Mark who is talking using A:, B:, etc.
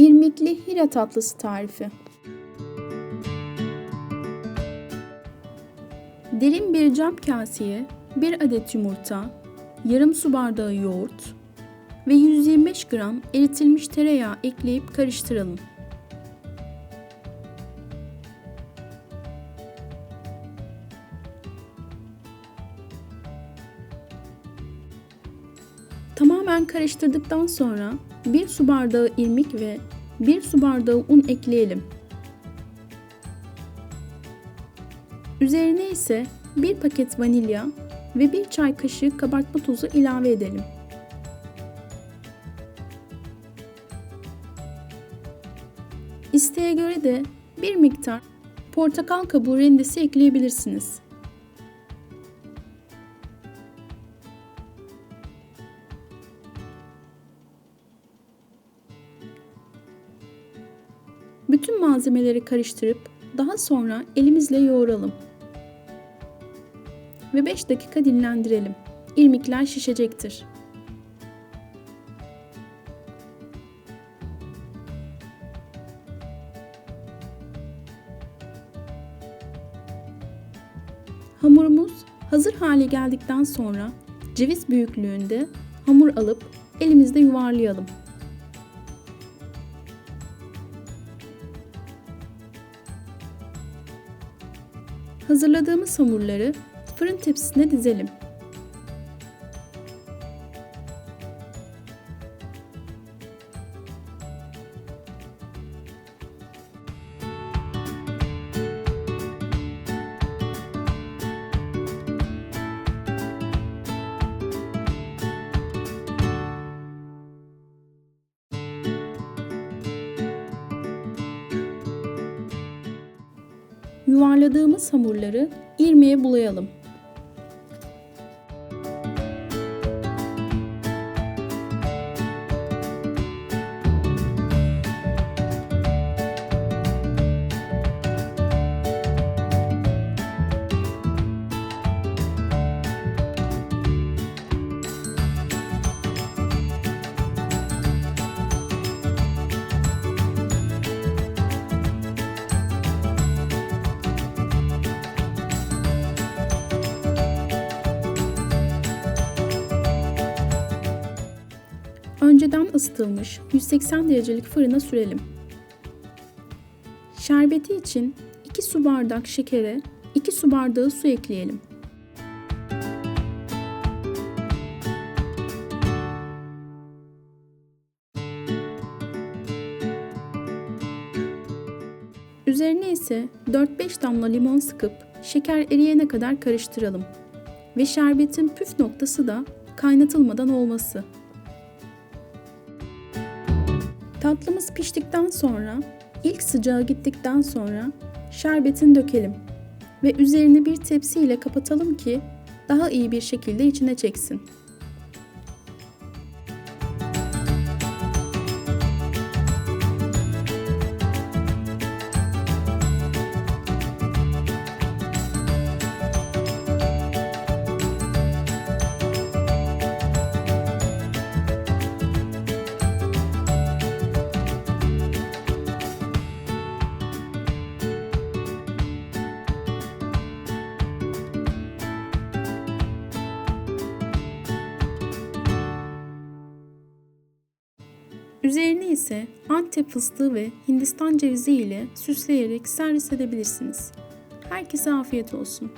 A: İrmikli hira tatlısı tarifi. Derin bir cam kaseye 1 adet yumurta, yarım su bardağı yoğurt ve 125 gram eritilmiş tereyağı ekleyip karıştıralım. Tamamen karıştırdıktan sonra 1 su bardağı irmik ve 1 su bardağı un ekleyelim. Üzerine ise 1 paket vanilya ve 1 çay kaşığı kabartma tozu ilave edelim. İsteğe göre de bir miktar portakal kabuğu rendesi ekleyebilirsiniz. Bütün malzemeleri karıştırıp daha sonra elimizle yoğuralım. Ve 5 dakika dinlendirelim. İrmikler şişecektir. Hamurumuz hazır hale geldikten sonra ceviz büyüklüğünde hamur alıp elimizde yuvarlayalım. Hazırladığımız hamurları fırın tepsisine dizelim. Yuvarladığımız hamurları irmiğe bulayalım. Önceden ısıtılmış 180 derecelik fırına sürelim. Şerbeti için 2 su bardak şekere 2 su bardağı su ekleyelim. Üzerine ise 4-5 damla limon sıkıp şeker eriyene kadar karıştıralım. Ve şerbetin püf noktası da kaynatılmadan olması. Tatlımız piştikten sonra, ilk sıcağı gittikten sonra şerbetini dökelim ve üzerini bir tepsi ile kapatalım ki daha iyi bir şekilde içine çeksin. Üzerine ise Antep fıstığı ve Hindistan cevizi ile süsleyerek servis edebilirsiniz. Herkese afiyet olsun.